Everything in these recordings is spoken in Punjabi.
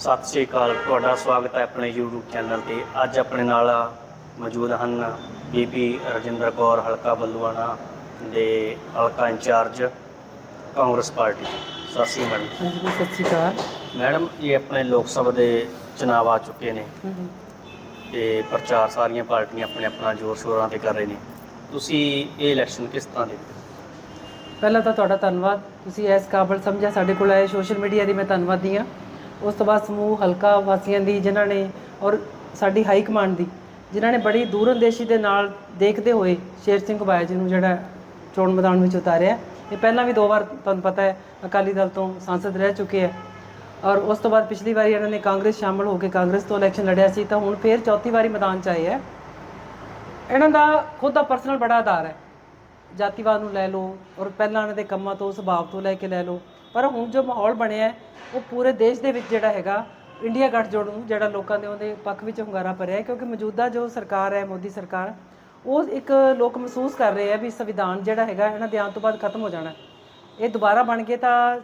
ਸਤਿ ਸ਼੍ਰੀ ਅਕਾਲ ਤੁਹਾਡਾ ਸਵਾਗਤ ਹੈ ਆਪਣੇ YouTube ਚੈਨਲ ਤੇ। ਅੱਜ ਆਪਣੇ ਨਾਲ ਮੌਜੂਦ ਹਨ ਬੀਬੀ ਰਜਿੰਦਰ ਕੌਰ ਹਲਕਾ ਬੱਲੂਆਣਾ ਦੇ ਹਲਕਾ ਇੰਚਾਰਜ ਕਾਂਗਰਸ ਪਾਰਟੀ। ਸਤਿ ਸ਼੍ਰੀ ਅਕਾਲ ਹਾਂਜੀ ਸਤਿ ਸ਼੍ਰੀ ਅਕਾਲ। ਮੈਡਮ ਇਹ ਆਪਣੇ ਲੋਕ ਸਭਾ ਦੇ ਚੁਣਾਵ ਆ ਚੁੱਕੇ ਨੇ ਤੇ ਪ੍ਰਚਾਰ ਸਾਰੀਆਂ ਪਾਰਟੀਆਂ ਆਪਣੇ ਆਪਣਾ ਜ਼ੋਰ ਸ਼ੋਰਾਂ ਤੇ ਕਰ ਰਹੇ ਨੇ। ਤੁਸੀਂ ਇਹ ਇਲੈਕਸ਼ਨ ਕਿਸ ਤਰ੍ਹਾਂ ਦੇਖਦੇ ਹੋ? ਪਹਿਲਾਂ ਤਾਂ ਤੁਹਾਡਾ ਧੰਨਵਾਦ। ਤੁਸੀਂ ਇਸ ਕਾਬਲ ਸਮਝਿਆ ਸਾਡੇ ਕੋਲ ਆਏ ਸੋਸ਼ਲ ਮੀਡੀਆ ਦੀ ਮੈਂ ਧੰਨਵਾਦੀ ਹਾਂ। ਉਸ ਤੋਂ ਬਾਅਦ ਸਮੂਹ ਹਲਕਾ ਵਾਸੀਆਂ ਦੀ, ਜਿਨ੍ਹਾਂ ਨੇ ਔਰ ਸਾਡੀ ਹਾਈ ਕਮਾਂਡ ਦੀ, ਜਿਨ੍ਹਾਂ ਨੇ ਬੜੀ ਦੂਰਅੰਦੇਸ਼ੀ ਦੇ ਨਾਲ ਦੇਖਦੇ ਹੋਏ ਸ਼ੇਰ ਸਿੰਘ ਬਾਇਆ ਜੀ ਨੂੰ ਜਿਹੜਾ ਚੋਣ ਮੈਦਾਨ ਵਿੱਚ ਉਤਾਰਿਆ। ਇਹ ਪਹਿਲਾਂ ਵੀ ਦੋ ਵਾਰ ਤੁਹਾਨੂੰ ਪਤਾ ਹੈ, ਅਕਾਲੀ ਦਲ ਤੋਂ ਸਾਂਸਦ ਰਹਿ ਚੁੱਕੇ ਹੈ। ਔਰ ਉਸ ਤੋਂ ਬਾਅਦ ਪਿਛਲੀ ਵਾਰੀ ਇਹਨਾਂ ਨੇ ਕਾਂਗਰਸ ਸ਼ਾਮਲ ਹੋ ਕੇ ਕਾਂਗਰਸ ਤੋਂ ਇਲੈਕਸ਼ਨ ਲੜਿਆ ਸੀ, ਤਾਂ ਹੁਣ ਫੇਰ ਚੌਥੀ ਵਾਰੀ ਮੈਦਾਨ 'ਚ ਆਏ ਹੈ। ਇਹਨਾਂ ਦਾ ਖੁਦ ਦਾ ਪਰਸਨਲ ਬੜਾ ਆਧਾਰ ਹੈ। ਜਾਤੀਵਾਦ ਨੂੰ ਲੈ ਲਓ ਔਰ ਪਹਿਲਾਂ ਇਹਨਾਂ ਦੇ ਕੰਮਾਂ ਤੋਂ, ਸੁਭਾਅ ਤੋਂ ਲੈ ਕੇ ਲੈ ਲਓ। ਪਰ ਹੁਣ ਜੋ ਮਾਹੌਲ ਬਣਿਆ ਉਹ ਪੂਰੇ ਦੇਸ਼ ਦੇ ਵਿੱਚ ਜਿਹੜਾ ਹੈਗਾ, ਇੰਡੀਆ ਗੱਠਜੋੜ ਨੂੰ, ਜਿਹੜਾ ਲੋਕਾਂ ਦੇ ਉਹਦੇ ਪੱਖ ਵਿੱਚ ਹੁੰਗਾਰਾ ਭਰਿਆ ਕਿਉਂਕਿ ਮੌਜੂਦਾ ਜੋ ਸਰਕਾਰ ਹੈ, ਮੋਦੀ ਸਰਕਾਰ, ਉਹ ਇੱਕ ਲੋਕ ਮਹਿਸੂਸ ਕਰ ਰਹੇ ਆ ਵੀ ਸੰਵਿਧਾਨ ਜਿਹੜਾ ਹੈਗਾ, ਇਹਨਾਂ ਦੇ ਆਉਣ ਤੋਂ ਬਾਅਦ ਖਤਮ ਹੋ ਜਾਣਾ ਇਹ ਦੁਬਾਰਾ ਬਣ ਕੇ ਤਾਂ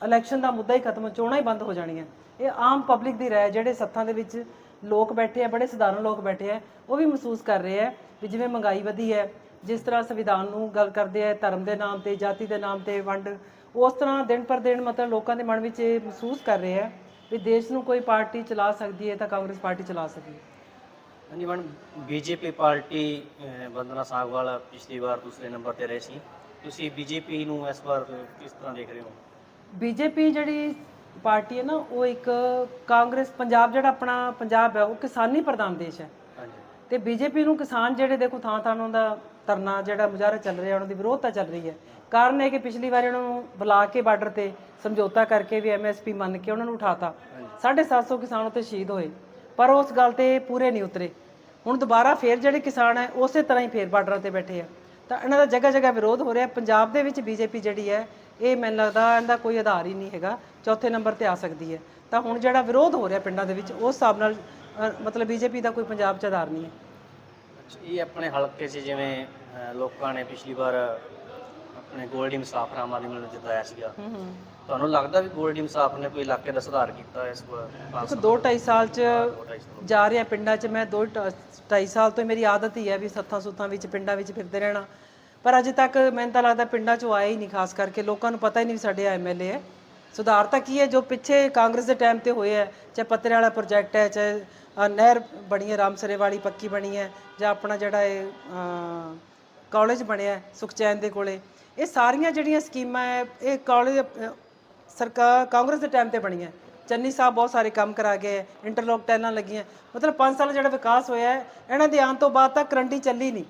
ਇਲੈਕਸ਼ਨ ਦਾ ਮੁੱਦਾ ਹੀ ਖਤਮ, ਚੋਣਾਂ ਹੀ ਬੰਦ ਹੋ ਜਾਣੀਆਂ। ਇਹ ਆਮ ਪਬਲਿਕ ਦੀ ਰਾਏ ਜਿਹੜੇ ਸੱਥਾਂ ਦੇ ਵਿੱਚ ਲੋਕ ਬੈਠੇ ਆ ਬੜੇ ਸਧਾਰਨ ਲੋਕ ਬੈਠੇ ਆ ਉਹ ਵੀ ਮਹਿਸੂਸ ਕਰ ਰਹੇ ਆ ਵੀ ਜਿਵੇਂ ਮਹਿੰਗਾਈ ਵਧੀ ਹੈ, ਜਿਸ ਤਰ੍ਹਾਂ ਸੰਵਿਧਾਨ ਨੂੰ ਗੱਲ ਕਰਦੇ ਆ ਧਰਮ ਦੇ ਨਾਮ ਤੇ, ਜਾਤੀ ਦੇ ਨਾਮ ਤੇ, ਵੰਡ ਉਸ ਤਰ੍ਹਾਂ ਦਿਨ ਪਰ ਦਿਨ ਮਤਲਬ ਲੋਕਾਂ ਦੇ ਮਨ ਵਿੱਚ ਇਹ ਮਹਿਸੂਸ ਕਰ ਰਹੇ ਆ ਵੀ ਦੇਸ਼ ਨੂੰ ਕੋਈ ਪਾਰਟੀ ਚਲਾ ਸਕਦੀ ਹੈ ਤਾਂ ਕਾਂਗਰਸ ਪਾਰਟੀ ਚਲਾ ਸਕਦੀ ਹੈ ਹਾਂਜੀ madam BJP party Bandana Sagwal ਪਿਛਲੀ ਵਾਰ ਦੂਸਰੇ ਨੰਬਰ ਤੇ ਰਹੇ ਸੀ। ਤੁਸੀਂ ਬੀਜੇਪੀ ਨੂੰ ਇਸ ਵਾਰ ਕਿਸ ਤਰ੍ਹਾਂ ਦੇਖ ਰਹੇ ਹੋ? ਬੀਜੇਪੀ ਜਿਹੜੀ ਪਾਰਟੀ ਹੈ ਨਾ ਉਹ ਇੱਕ ਕਾਂਗਰਸ ਪੰਜਾਬ ਜਿਹੜਾ ਆਪਣਾ ਪੰਜਾਬ ਹੈ ਉਹ ਕਿਸਾਨੀ ਪ੍ਰਧਾਨ ਦੇਸ਼ ਹੈ। ਹਾਂਜੀ। ਤੇ ਬੀਜੇਪੀ ਨੂੰ ਕਿਸਾਨ ਜਿਹੜੇ ਦੇਖੋ ਥਾਂ ਥਾਂ ਉਹਨਾਂ ਦਾ ਧਰਨਾ ਜਿਹੜਾ ਮੁਜ਼ਾਹਰਾ ਚੱਲ ਰਿਹਾ ਉਹਨਾਂ ਦੀ ਵਿਰੋਧਤਾ ਚੱਲ ਰਹੀ ਹੈ। ਕਾਰਨ ਇਹ ਕਿ ਪਿਛਲੀ ਵਾਰ ਉਹਨਾਂ ਨੂੰ ਬੁਲਾ ਕੇ ਬਾਰਡਰ ਤੇ ਸਮਝੌਤਾ ਕਰਕੇ ਵੀ ਐਮਐਸਪੀ ਮੰਨ ਕੇ ਉਹਨਾਂ ਨੂੰ ਉਠਾਤਾ। 750 ਕਿਸਾਨ ਉੱਤੇ ਸ਼ਹੀਦ ਹੋਏ ਪਰ ਉਸ ਗੱਲ ਤੇ ਪੂਰੇ ਨਹੀਂ ਉਤਰੇ। ਹੁਣ ਦੁਬਾਰਾ ਫੇਰ ਜਿਹੜੇ ਕਿਸਾਨ ਹੈ ਉਸੇ ਤਰ੍ਹਾਂ ਹੀ ਫੇਰ ਬਾਰਡਰਾਂ ਤੇ ਬੈਠੇ ਆ। ਤਾਂ ਇਹਨਾਂ ਦਾ ਜਗ੍ਹਾ ਜਗ੍ਹਾ ਵਿਰੋਧ ਹੋ ਰਿਹਾ। ਪੰਜਾਬ ਦੇ ਵਿੱਚ ਬੀਜੇਪੀ ਜਿਹੜੀ ਹੈ ਇਹ ਮੈਨੂੰ ਲੱਗਦਾ ਇਹਦਾ ਕੋਈ ਆਧਾਰ ਹੀ ਨਹੀਂ ਹੈਗਾ। ਚੌਥੇ ਨੰਬਰ ਤੇ ਆ ਸਕਦੀ ਹੈ। ਤਾਂ ਹੁਣ ਜਿਹੜਾ ਵਿਰੋਧ ਹੋ ਰਿਹਾ ਪਿੰਡਾਂ ਦੇ ਵਿੱਚ ਉਸ ਹਿਸਾਬ ਨਾਲ ਮਤਲਬ ਬੀਜੇਪੀ ਦਾ ਕੋਈ ਪੰਜਾਬ 'ਚ ਆਧਾਰ ਨਹੀਂ ਹੈ। ਇਹ ਆਪਣੇ ਹਲਕੇ 'ਚ ਜਿਵੇਂ ਅਹ, ਲੋਕਾਂ ਨੇ ਪਿਛਲੀ ਵਾਰ ਆਪਣੇ ਗੋਲਡੀ ਮੁਸਾਫਰ ਆਮ ਆਦਮੀ ਨੂੰ ਜਿਤਾਇਆ ਸੀਗਾ। ਤੁਹਾਨੂੰ ਲੱਗਦਾ ਵੀ ਗੋਲਡੀ ਮੁਸਾਫਰ ਨੇ ਕੋਈ ਇਲਾਕੇ ਦਾ ਸੁਧਾਰ ਕੀਤਾ ਇਸ ਵਾਰ ਪੰਜ ਦੇਖੋ ਦੋ ਢਾਈ ਸਾਲ 'ਚ ਦੋ ਜਾ ਰਿਹਾ ਪਿੰਡਾਂ 'ਚ ਮੈਂ ਦੋ ਢ- ਢਾਈ ਸਾਲ ਤੋਂ ਹੀ ਮੇਰੀ ਆਦਤ ਹੀ ਹੈ ਵੀ ਸੱਥਾਂ ਸੁੱਥਾਂ ਵਿੱਚ ਪਿੰਡਾਂ ਵਿੱਚ ਫਿਰਦੇ ਰਹਿਣਾ। ਪਰ ਅਜੇ ਤੱਕ ਮੈਨੂੰ ਤਾਂ ਲੱਗਦਾ ਪਿੰਡਾਂ 'ਚੋਂ ਆਇਆ ਹੀ ਨਹੀਂ ਖਾਸ ਕਰਕੇ ਲੋਕਾਂ ਨੂੰ ਪਤਾ ਹੀ ਨਹੀਂ ਵੀ ਸਾਡੇ ਐਮਐਲਏ ਹੈ। ਸੁਧਾਰ ਤਾਂ ਕੀ ਹੈ ਜੋ ਪਿੱਛੇ ਕਾਂਗਰਸ ਦੇ ਟਾਈਮ ਤੇ ਹੋਏ ਹੈ? ਚਾਹੇ ਪੱਤਰੇ ਵਾਲਾ ਪ੍ਰੋਜੈਕਟ ਹੈ ਚਾਹੇ ਨਹਿਰ ਬਣੀ ਹੈ ਰਾਮਸਰੇ ਵਾਲੀ ਪੱਕੀ ਬਣੀ ਹੈ ਜਾਂ ਆਪਣਾ ਜਿਹੜਾ ਇਹ ਅ, ਕਾਲਜ ਬਣਿਆ ਸੁਖਚੈਨ ਦੇ ਕੋਲੇ। ਇਹ ਸਾਰੀਆਂ ਜਿਹੜੀਆਂ ਸਕੀਮਾਂ ਹੈ ਇਹ ਕਾਲਜ ਸਰਕਾਰ ਕਾਂਗਰਸ ਦੇ ਟਾਈਮ ਤੇ ਬਣੀਆਂ ਚੰਨੀ ਸਾਹਿਬ ਬਹੁਤ ਸਾਰੇ ਕੰਮ ਕਰਾ ਗਏ ਇੰਟਰਲੋਕ ਟੈਲਾਂ ਲੱਗੀਆਂ ਮਤਲਬ 5 ਸਾਲ ਜਿਹੜਾ ਵਿਕਾਸ ਹੋਇਆ ਹੈ ਇਹਨਾਂ ਦੇ ਆਉਣ ਤੋਂ ਬਾਅਦ ਤਾਂ ਕਰੰਟੀ ਚੱਲੀ ਨਹੀਂ।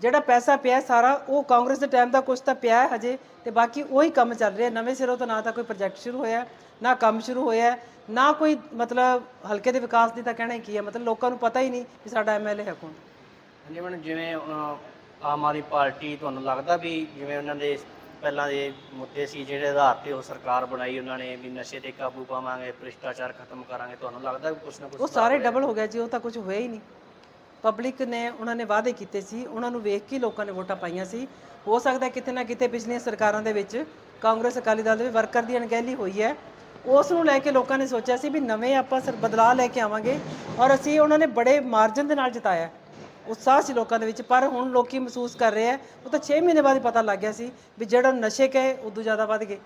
ਜਿਹੜਾ ਪੈਸਾ ਪਿਆ ਸਾਰਾ ਉਹ ਕਾਂਗਰਸ ਦੇ ਟਾਈਮ ਦਾ ਕੁਝ ਤਾਂ ਪਿਆ ਹੈ ਹਜੇ ਤੇ ਬਾਕੀ ਉਹੀ ਕੰਮ ਚੱਲ ਰਿਹਾ। ਨਵੇਂ ਸਿਰੋਂ ਤਾਂ ਨਾ ਤਾਂ ਕੋਈ ਪ੍ਰੋਜੈਕਟ ਸ਼ੁਰੂ ਹੋਇਆ ਨਾ ਕੰਮ ਸ਼ੁਰੂ ਹੋਇਆ ਨਾ ਕੋਈ ਮਤਲਬ ਹਲਕੇ ਦੇ ਵਿਕਾਸ ਦੀ ਤਾਂ ਕਹਿਣਾ ਹੀ ਕੀ ਹੈ। ਮਤਲਬ ਲੋਕਾਂ ਨੂੰ ਪਤਾ ਹੀ ਨਹੀਂ ਕਿ ਸਾਡਾ ਐਮਐਲਏ ਹੈ ਕੌਣ। ਹਾਂਜੀ ਮੈਡਮ ਜਿਵੇਂ ਆਮ ਆਦਮੀ ਪਾਰਟੀ ਤੁਹਾਨੂੰ ਲੱਗਦਾ ਵੀ ਜਿਵੇਂ ਉਹਨਾਂ ਦੇ ਪਹਿਲਾਂ ਦੇ ਮੁੱਦੇ ਸੀ ਜਿਹੜੇ ਆਧਾਰ ਤੇ ਉਹ ਸਰਕਾਰ ਬਣਾਈ ਉਹਨਾਂ ਨੇ ਵੀ ਨਸ਼ੇ ਤੇ ਕਾਬੂ ਪਾਵਾਂਗੇ ਭ੍ਰਿਸ਼ਟਾਚਾਰ ਖਤਮ ਕਰਾਂਗੇ ਤੁਹਾਨੂੰ ਲੱਗਦਾ ਕੁਛ ਨਾ ਕੁਛ ਉਹ ਸਾਰੇ ਡਬਲ ਹੋ ਗਿਆ ਜੀ ਉਹ ਤਾਂ ਕੁਝ ਹੋਇਆ ਹੀ ਨਹੀਂ। ਪਬਲਿਕ ਨੇ ਉਹਨਾਂ ਨੇ ਵਾਅਦੇ ਕੀਤੇ ਸੀ, ਉਹਨਾਂ ਨੂੰ ਵੇਖ ਕੇ ਲੋਕਾਂ ਨੇ ਵੋਟਾਂ ਪਾਈਆਂ ਸੀ। ਹੋ ਸਕਦਾ ਕਿਤੇ ਨਾ ਕਿਤੇ ਪਿਛਲੀਆਂ ਸਰਕਾਰਾਂ ਦੇ ਵਿੱਚ ਕਾਂਗਰਸ, ਅਕਾਲੀ ਦਲ ਦੇ ਵਰਕਰ ਦੀ ਅਣਗਹਿਲੀ ਹੋਈ ਹੈ। ਉਸ ਨੂੰ ਲੈ ਕੇ ਲੋਕਾਂ ਨੇ ਸੋਚਿਆ ਸੀ ਵੀ ਨਵੇਂ ਆਪਾਂ ਸਰ ਬਦਲਾਅ ਲੈ ਕੇ ਆਵਾਂਗੇ ਔਰ ਅਸੀਂ ਉਹਨਾਂ ਨੇ ਬੜੇ ਮਾਰਜਨ ਦੇ ਨਾਲ ਜਿਤਾਇਆ। ਉਤਸ਼ਾਹ ਸੀ ਲੋਕਾਂ ਦੇ ਵਿੱਚ, ਪਰ ਹੁਣ ਲੋਕੀ ਮਹਿਸੂਸ ਕਰ ਰਹੇ ਆ ਉਹ ਤਾਂ 6 ਮਹੀਨੇ ਬਾਅਦ ਪਤਾ ਲੱਗ ਗਿਆ ਸੀ ਵੀ ਜਿਹੜਾ ਨਸ਼ੇ ਕਹੇ ਉਦੋਂ ਜ਼ਿਆਦਾ ਵੱਧ ਗਏ।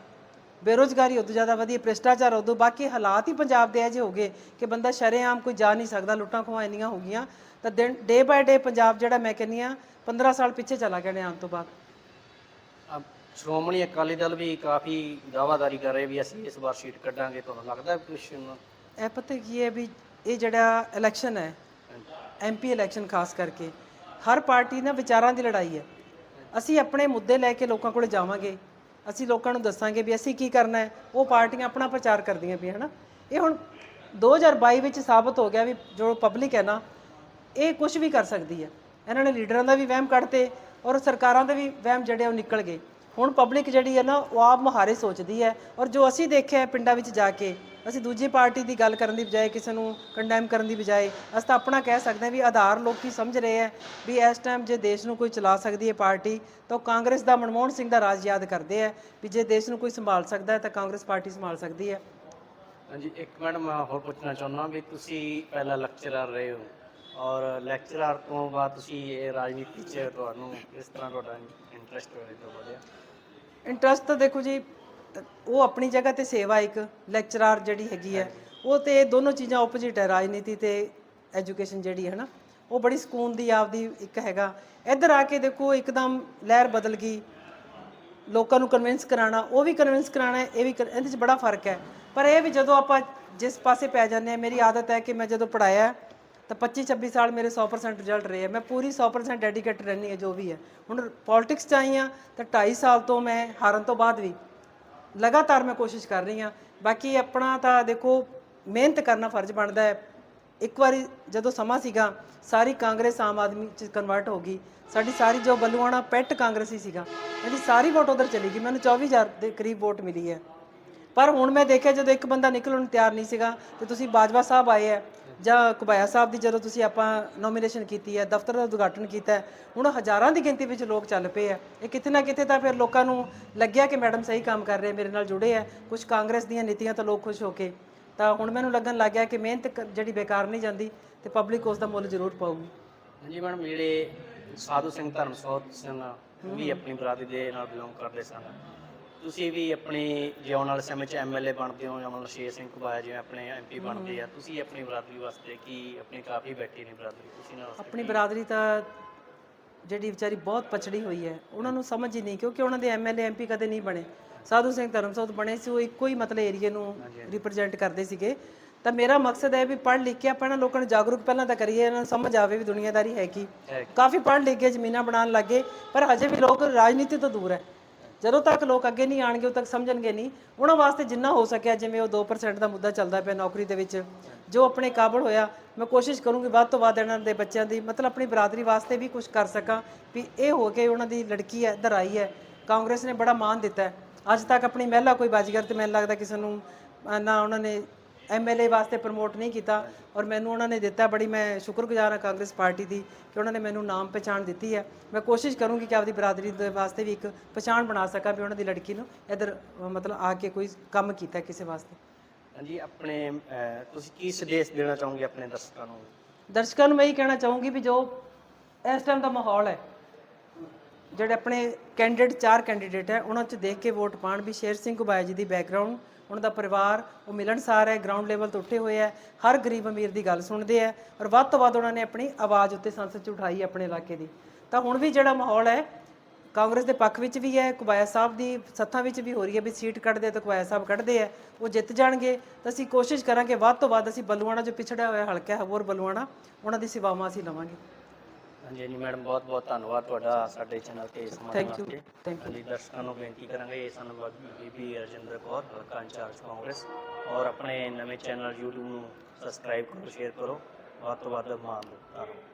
ਬੇਰੋਜ਼ਗਾਰੀ ਉਦੋਂ ਜ਼ਿਆਦਾ ਵਧੀ, ਭ੍ਰਿਸ਼ਟਾਚਾਰ ਉਦੋਂ, ਬਾਕੀ ਹਾਲਾਤ ਹੀ ਪੰਜਾਬ ਦੇ ਅਜੇ ਹੋ ਗਏ ਕਿ ਬੰਦਾ ਸ਼ਰੇਆਮ ਕੋਈ ਜਾ ਨਹੀਂ ਸਕਦਾ ਲੁੱਟਾਂ ਖੋਹਾਂ ਇੰਨੀਆਂ ਹੋ ਗਈਆਂ। ਤਾਂ ਦਿਨ ਡੇ ਬਾਏ ਡੇ ਪੰਜਾਬ ਜਿਹੜਾ ਮੈਂ ਕਹਿੰਦੀ ਆ 15 ਸਾਲ ਪਿੱਛੇ ਚਲਾ ਗਿਆ ਨੇ ਆਉਣ ਤੋਂ ਬਾਅਦ। ਅਹ ਸ਼੍ਰੋਮਣੀ ਅਕਾਲੀ ਦਲ ਵੀ ਕਾਫੀ ਦਾਅਵਾਦਾਰੀ ਕਰ ਰਹੇ ਵੀ ਅਸੀਂ ਇਸ ਵਾਰ ਸੀਟ ਕੱਢਾਂਗੇ ਤੁਹਾਨੂੰ ਲੱਗਦਾ ਨਾ- ਇਹ ਪਤਾ ਕੀ ਹੈ ਵੀ ਇਹ ਜਿਹੜਾ ਇਲੈਕਸ਼ਨ ਹੈ ਐਮਪੀ ਇਲੈਕਸ਼ਨ ਖਾਸ ਕਰਕੇ ਹਰ ਪਾਰਟੀ ਨਾਲ ਵਿਚਾਰਾਂ ਦੀ ਲੜਾਈ ਹੈ। ਅਸੀਂ ਆਪਣੇ ਮੁੱਦੇ ਲੈ ਕੇ ਲੋਕਾਂ ਕੋਲ ਜਾਵਾਂਗੇ ਅਸੀਂ ਲੋਕਾਂ ਨੂੰ ਦੱਸਾਂਗੇ ਵੀ ਅਸੀਂ ਕੀ ਕਰਨਾ ਹੈ ਉਹ ਪਾਰਟੀਆਂ ਆਪਣਾ ਪ੍ਰਚਾਰ ਕਰਦੀਆਂ ਵੀ ਹਨਾ। ਇਹ ਹੁਣ 2022 ਵਿੱਚ ਸਾਬਤ ਹੋ ਗਿਆ ਵੀ ਜੋ ਪਬਲਿਕ ਹੈ ਨਾ ਇਹ ਕੁਝ ਵੀ ਕਰ ਸਕਦੀ ਹੈ। ਇਹਨਾਂ ਨੇ ਲੀਡਰਾਂ ਦਾ ਵੀ ਵਹਿਮ ਕੱਢਤੇ ਔਰ ਸਰਕਾਰਾਂ ਦੇ ਵੀ ਵਹਿਮ ਜਿਹੜੇ ਉਹ ਨਿਕਲ ਗਏ। ਹੁਣ ਪਬਲਿਕ ਜਿਹੜੀ ਹੈ ਨਾ, ਉਹ ਆਪ ਮੁਹਾਰੇ ਸੋਚਦੀ ਹੈ ਔਰ ਜੋ ਅਸੀਂ ਦੇਖਿਆ ਪਿੰਡਾਂ ਵਿੱਚ ਜਾ ਕੇ, ਅਸੀਂ ਦੂਜੀ ਪਾਰਟੀ ਦੀ ਗੱਲ ਕਰਨ ਦੀ ਬਜਾਏ, ਕਿਸੇ ਨੂੰ ਕੰਡੈਮ ਕਰਨ ਦੀ ਬਜਾਏ, ਅਸੀਂ ਤਾਂ ਆਪਣਾ ਕਹਿ ਸਕਦੇ ਹਾਂ ਵੀ ਆਧਾਰ ਲੋਕੀ ਸਮਝ ਰਹੇ ਹੈ ਵੀ ਇਸ ਟਾਈਮ ਜੇ ਦੇਸ਼ ਨੂੰ ਕੋਈ ਚਲਾ ਸਕਦੀ ਹੈ ਪਾਰਟੀ, ਤਾਂ ਉਹ ਕਾਂਗਰਸ ਦਾ ਮਨਮੋਹਨ ਸਿੰਘ ਦਾ ਰਾਜ ਯਾਦ ਕਰਦੇ ਹੈ ਵੀ ਜੇ ਦੇਸ਼ ਨੂੰ ਕੋਈ ਸੰਭਾਲ ਸਕਦਾ ਹੈ ਤਾਂ ਕਾਂਗਰਸ ਪਾਰਟੀ ਸੰਭਾਲ ਸਕਦੀ ਹੈ। ਹਾਂਜੀ, ਇੱਕ ਮੈਡਮ ਹੋਰ ਪੁੱਛਣਾ ਚਾਹੁੰਦਾ ਵੀ ਤੁਸੀਂ ਪਹਿਲਾਂ ਲੈਕਚਰਰ ਰਹੇ ਹੋ। ਔਰ ਲੈਕਚਰਰ ਤੋਂ ਬਾਅਦ ਤੁਸੀਂ ਇਹ ਰਾਜਨੀਤੀ 'ਚ ਤੁਹਾਨੂੰ ਕਿਸ ਤਰ੍ਹਾਂ ਤੁਹਾਡਾ ਇੰਟਰਸਟ ਹੋਇਆ ਤੋਂ ਵਧਿਆ? ਇੰਟਰਸਟ ਤਾਂ ਦੇਖੋ ਜੀ ਉਹ ਆਪਣੀ ਜਗ੍ਹਾ ਤੇ ਸੇਵਾ ਇੱਕ ਲੈਕਚਰਰ ਜਿਹੜੀ ਹੈਗੀ ਹੈ ਉਹ ਤੇ ਦੋਨੋਂ ਚੀਜ਼ਾਂ ਆਪੋਜੀਟ ਹੈ ਰਾਜਨੀਤੀ ਤੇ ਐਜੂਕੇਸ਼ਨ ਜਿਹੜੀ ਹੈ ਨਾ ਉਹ ਬੜੀ ਸਕੂਨ ਦੀ ਆਪਦੀ ਇੱਕ ਹੈਗਾ। ਇੱਧਰ ਆ ਕੇ ਦੇਖੋ ਇੱਕਦਮ ਲਹਿਰ ਬਦਲ ਗਈ ਲੋਕਾਂ ਨੂੰ ਕਨਵਿੰਸ ਕਰਾਉਣਾ ਉਹ ਵੀ ਕਨਵਿੰਸ ਕਰਾਉਣਾ ਹੈ, ਇਹ ਵੀ ਇਹਦੇ 'ਚ ਬੜਾ ਫ਼ਰਕ ਹੈ। ਪਰ ਇਹ ਵੀ ਜਦੋਂ ਆਪਾਂ ਜਿਸ ਪਾਸੇ ਪੈ ਜਾਂਦੇ ਆ ਮੇਰੀ ਆਦਤ ਹੈ ਕਿ ਮੈਂ ਜਦੋਂ ਪੜਾਇਆ ਤਾਂ 25 26 ਸਾਲ ਮੇਰੇ 100% ਰਿਜ਼ਲਟ ਰਹੇ ਆ। ਮੈਂ ਪੂਰੀ 100% ਡੈਡੀਕੇਟਡ ਰਹਿੰਦੀ ਹਾਂ, ਜੋ ਵੀ ਹੈ। ਹੁਣ ਪੋਲਿਟਿਕਸ 'ਚ ਆਈ ਹਾਂ, ਤਾਂ 2.5 ਸਾਲ ਤੋਂ ਮੈਂ ਹਾਰਨ ਤੋਂ ਬਾਅਦ ਵੀ ਲਗਾਤਾਰ ਮੈਂ ਕੋਸ਼ਿਸ਼ ਕਰ ਰਹੀ ਹਾਂ। ਬਾਕੀ ਆਪਣਾ ਤਾਂ ਦੇਖੋ, ਮਿਹਨਤ ਕਰਨਾ ਫਰਜ਼ ਬਣਦਾ ਹੈ। ਇੱਕ ਵਾਰੀ ਜਦੋਂ ਸਮਾਂ ਸੀਗਾ, ਸਾਰੀ ਕਾਂਗਰਸ ਆਮ ਆਦਮੀ ਚ ਕਨਵਰਟ ਹੋ ਗਈ। ਸਾਡੀ ਸਾਰੀ ਜੋ ਬੱਲੂਆਣਾ ਪੈਟ ਕਾਂਗਰਸੀ ਸੀਗਾ, ਇਹਦੀ ਸਾਰੀ ਵੋਟ ਉਧਰ ਚਲੀ ਗਈ। ਮੈਨੂੰ 24000 ਦੇ ਕਰੀਬ ਵੋਟ ਮਿਲੀ ਹੈ। ਪਰ ਹੁਣ ਮੈਂ ਦੇਖਿਆ, ਜਦੋਂ ਇੱਕ ਬੰਦਾ ਨਿਕਲਣ ਨੂੰ ਤਿਆਰ ਨਹੀਂ ਸੀਗਾ, ਤੇ ਤੁਸੀਂ ਬਾਜਵਾ ਸਾਹਿਬ ਆਏ ਹੈ ਜਾਂ ਕੁਬਾਇਆ ਸਾਹਿਬ ਦੀ ਜਦੋਂ ਤੁਸੀਂ ਆਪਾਂ ਨੋਮੀਨੇਸ਼ਨ ਕੀਤੀ ਹੈ ਦਫ਼ਤਰ ਦਾ ਉਦਘਾਟਨ ਕੀਤਾ ਹੈ ਹੁਣ ਹਜ਼ਾਰਾਂ ਦੀ ਗਿਣਤੀ ਵਿੱਚ ਲੋਕ ਚੱਲ ਪਏ ਆ ਇਹ ਕਿਤੇ ਨਾ ਕਿਤੇ ਤਾਂ ਫਿਰ ਲੋਕਾਂ ਨੂੰ ਲੱਗਿਆ ਕਿ ਮੈਡਮ ਸਹੀ ਕੰਮ ਕਰ ਰਹੇ ਮੇਰੇ ਨਾਲ ਜੁੜੇ ਆ ਕੁਝ ਕਾਂਗਰਸ ਦੀਆਂ ਨੀਤੀਆਂ ਤੋਂ ਲੋਕ ਖੁਸ਼ ਹੋ ਕੇ। ਤਾਂ ਹੁਣ ਮੈਨੂੰ ਲੱਗਣ ਲੱਗ ਗਿਆ ਕਿ ਮਿਹਨਤ ਜਿਹੜੀ ਬੇਕਾਰ ਨਹੀਂ ਜਾਂਦੀ ਤੇ ਪਬਲਿਕ ਉਸ ਦਾ ਮੁੱਲ ਜ਼ਰੂਰ ਪਾਊਗੀ। ਹਾਂਜੀ ਮੈਡਮ ਜਿਹੜੇ ਸਾਧੂ ਸਿੰਘ ਧਰਮਸੋਤ ਸਿੰਘ ਵੀ ਆਪਣੀ ਬਰਾਦਰੀ ਦੇ ਨਾਲ ਬਿਲੋਂਗ ਕਰਦੇ ਸਨ ਤੁਸੀਂ ਵੀ ਆਪਣੀ ਜੇ ਆਉਣ ਵਾਲੇ ਸਮੇਂ 'ਚ ਐਮਐਲਏ ਬਣਦੇ ਹੋ ਜਾਂ ਮਤਲਬ ਸ਼ੇਰ ਸਿੰਘ ਘੁਬਾਇਆ ਜਿਵੇਂ ਆਪਣੇ ਐਮਪੀ ਬਣਦੇ ਆ ਤੁਸੀਂ ਆਪਣੀ ਬਰਾਦਰੀ ਵਾਸਤੇ ਕੀ ਆਪਣੀ ਕਾਫੀ ਬੈਠੀ ਨੇ ਬਰਾਦਰੀ ਤੁਸੀਂ ਨਾਲ ਆਪਣੀ ਬਰਾਦਰੀ ਤਾਂ ਜਿਹੜੀ ਵਿਚਾਰੀ ਬਹੁਤ ਪਛੜੀ ਹੋਈ ਹੈ ਉਹਨਾਂ ਨੂੰ ਸਮਝ ਹੀ ਨਹੀਂ ਕਿਉਂਕਿ ਉਹਨਾਂ ਦੇ ਐਮਐਲਏ ਐਮਪੀ ਕਦੇ ਨਹੀਂ ਬਣੇ। ਸਾਧੂ ਸਿੰਘ ਧਰਮਸੋਤ ਬਣੇ ਸੀ ਉਹ ਇੱਕੋ ਹੀ ਮਤਲਬ ਏਰੀਏ ਨੂੰ ਰਿਪਰੈਜ਼ੈਂਟ ਕਰਦੇ ਸੀਗੇ। ਤਾਂ ਮੇਰਾ ਮਕਸਦ ਹੈ ਵੀ ਪੜ੍ਹ ਲਿਖ ਕੇ ਆਪਾਂ ਇਹਨਾਂ ਲੋਕਾਂ ਨੂੰ ਜਾਗਰੂਕ ਪਹਿਲਾਂ ਤਾਂ ਕਰੀਏ ਇਹਨਾਂ ਨੂੰ ਸਮਝ ਆਵੇ ਵੀ ਦੁਨੀਆਦਾਰੀ ਹੈ ਕੀ। ਕਾਫੀ ਪੜ੍ਹ ਲਿਖ ਕੇ ਜ਼ਮੀਨਾਂ ਬਣਾਉਣ ਲੱਗੇ ਪਰ ਹਜੇ ਵੀ ਲੋਕ ਰਾਜਨੀਤੀ ਤੋਂ ਦੂਰ ਹੈ। ਜਦੋਂ ਤੱਕ ਲੋਕ ਅੱਗੇ ਨਹੀਂ ਆਣਗੇ, ਉਦੋਂ ਤੱਕ ਸਮਝਣਗੇ ਨਹੀਂ। ਉਹਨਾਂ ਵਾਸਤੇ ਜਿੰਨਾ ਹੋ ਸਕਿਆ, ਜਿਵੇਂ ਉਹ 2% ਦਾ ਮੁੱਦਾ ਚੱਲਦਾ ਪਿਆ ਨੌਕਰੀ ਦੇ ਵਿੱਚ, ਜੋ ਆਪਣੇ ਕਾਬਲ ਹੋਇਆ, ਮੈਂ ਕੋਸ਼ਿਸ਼ ਕਰੂੰਗੀ ਵੱਧ ਤੋਂ ਵੱਧ ਇਹਨਾਂ ਦੇ ਬੱਚਿਆਂ ਦੀ, ਮਤਲਬ ਆਪਣੀ ਬਰਾਦਰੀ ਵਾਸਤੇ ਵੀ ਕੁਝ ਕਰ ਸਕਾਂ, ਵੀ ਇਹ ਹੋ ਕੇ ਉਹਨਾਂ ਦੀ ਲੜਕੀ ਹੈ ਇੱਧਰ ਆਈ ਹੈ। ਕਾਂਗਰਸ ਨੇ ਬੜਾ ਮਾਣ ਦਿੱਤਾ ਹੈ। ਅੱਜ ਤੱਕ ਆਪਣੀ ਮਹਿਲਾ ਕੋਈ ਬਾਜੀਗਰ ਤੇ ਮੈਨੂੰ ਲੱਗਦਾ ਕਿਸੇ ਨੂੰ ਨਾ ਉਹਨਾਂ ਨੇ ਐਮਐਲਏ ਵਾਸਤੇ ਪ੍ਰਮੋਟ ਨਹੀਂ ਕੀਤਾ ਔਰ ਮੈਨੂੰ ਉਹਨਾਂ ਨੇ ਦਿੱਤਾ ਬੜੀ ਮੈਂ ਸ਼ੁਕਰਗੁਜ਼ਾਰ ਹਾਂ ਕਾਂਗਰਸ ਪਾਰਟੀ ਦੀ ਕਿ ਉਹਨਾਂ ਨੇ ਮੈਨੂੰ ਨਾਮ ਪਛਾਣ ਦਿੱਤੀ ਹੈ। ਮੈਂ ਕੋਸ਼ਿਸ਼ ਕਰੂੰਗੀ ਕਿ ਆਪਦੀ ਬਰਾਦਰੀ ਦੇ ਵਾਸਤੇ ਵੀ ਇੱਕ ਪਛਾਣ ਬਣਾ ਸਕਾਂ ਵੀ ਉਹਨਾਂ ਦੀ ਲੜਕੀ ਨੂੰ ਇੱਧਰ ਮਤਲਬ ਆ ਕੇ ਕੋਈ ਕੰਮ ਕੀਤਾ ਕਿਸੇ ਵਾਸਤੇ। ਹਾਂਜੀ ਆਪਣੇ ਤੁਸੀਂ ਕੀ ਸੰਦੇਸ਼ ਦੇਣਾ ਚਾਹੋਗੇ ਆਪਣੇ ਦਰਸ਼ਕਾਂ ਨੂੰ? ਦਰਸ਼ਕਾਂ ਨੂੰ ਮੈਂ ਇਹ ਕਹਿਣਾ ਚਾਹੂੰਗੀ ਵੀ ਜੋ ਇਸ ਟਾਈਮ ਦਾ ਮਾਹੌਲ ਹੈ ਜਿਹੜੇ ਆਪਣੇ ਕੈਂਡੀਡੇਟ ਚਾਰ ਕੈਂਡੀਡੇਟ ਹੈ, ਉਹਨਾਂ 'ਚ ਦੇਖ ਕੇ ਵੋਟ ਪਾਣ ਵੀ ਸ਼ੇਰ ਸਿੰਘ ਘੁਬਾਇਆ ਜੀ ਦੀ ਬੈਕਗ੍ਰਾਉਂਡ ਉਹਨਾਂ ਦਾ ਪਰਿਵਾਰ, ਉਹ ਮਿਲਣਸਾਰ ਹੈ ਗਰਾਊਂਡ ਲੈਵਲ ਤੋਂ ਉੱਠੇ ਹੋਏ ਹੈ, ਹਰ ਗਰੀਬ ਅਮੀਰ ਦੀ ਗੱਲ ਸੁਣਦੇ ਹੈ ਔਰ ਵੱਧ ਤੋਂ ਵੱਧ ਉਹਨਾਂ ਨੇ ਆਪਣੀ ਆਵਾਜ਼ ਉੱਤੇ ਸੰਸਦ 'ਚ ਉਠਾਈ ਆਪਣੇ ਇਲਾਕੇ ਦੀ। ਤਾਂ ਹੁਣ ਵੀ ਜਿਹੜਾ ਮਾਹੌਲ ਹੈ, ਕਾਂਗਰਸ ਦੇ ਪੱਖ ਵਿੱਚ ਵੀ ਹੈ ਕੁਬਾਇਆ ਸਾਹਿਬ ਦੀ ਸੱਥਾਂ ਵਿੱਚ ਵੀ ਹੋ ਰਹੀ ਹੈ ਵੀ ਸੀਟ ਕੱਢਦੇ ਤਾਂ ਕੁਬਾਇਆ ਸਾਹਿਬ ਕੱਢਦੇ ਆ, ਉਹ ਜਿੱਤ ਜਾਣਗੇ। ਤਾਂ ਅਸੀਂ ਕੋਸ਼ਿਸ਼ ਕਰਾਂਗੇ ਵੱਧ ਤੋਂ ਵੱਧ ਅਸੀਂ ਬਲੂਆਣਾ ਜੋ ਪਿਛੜਿਆ ਹੋਇਆ ਹਲਕਾ ਹੈ, ਹੋਰ ਬੱਲੂਆਣਾ, ਉਹਨਾਂ ਦੀ ਸੇਵਾਵਾਂ ਅਸੀਂ ਲਵਾਂਗੇ। ਹਾਂਜੀ ਹਾਂਜੀ ਮੈਡਮ ਬਹੁਤ ਬਹੁਤ ਧੰਨਵਾਦ ਤੁਹਾਡਾ ਸਾਡੇ ਚੈਨਲ ਤੇ ਸਮਾਂ ਦੇਣ Thank you. ਵਾਸਤੇ। Thank ਹਾਂਜੀ ਦਰਸ਼ਕਾਂ ਨੂੰ ਬੇਨਤੀ ਕਰਾਂਗੇ ਇਹ ਸਾਨੂੰ ਬੀਬੀ ਰਜਿੰਦਰ ਕੌਰ ਹਲਕਾ ਇੰਚਾਰਜ ਕਾਂਗਰਸ ਔਰ ਆਪਣੇ ਨਵੇਂ ਚੈਨਲ YouTube ਨੂੰ ਸਬਸਕ੍ਰਾਈਬ ਕਰੋ ਸ਼ੇਅਰ ਕਰੋ। ਵੱਧ ਤੋਂ ਵੱਧ ਮਾਨ ਦਿਓ ਧੰਨਵਾਦ।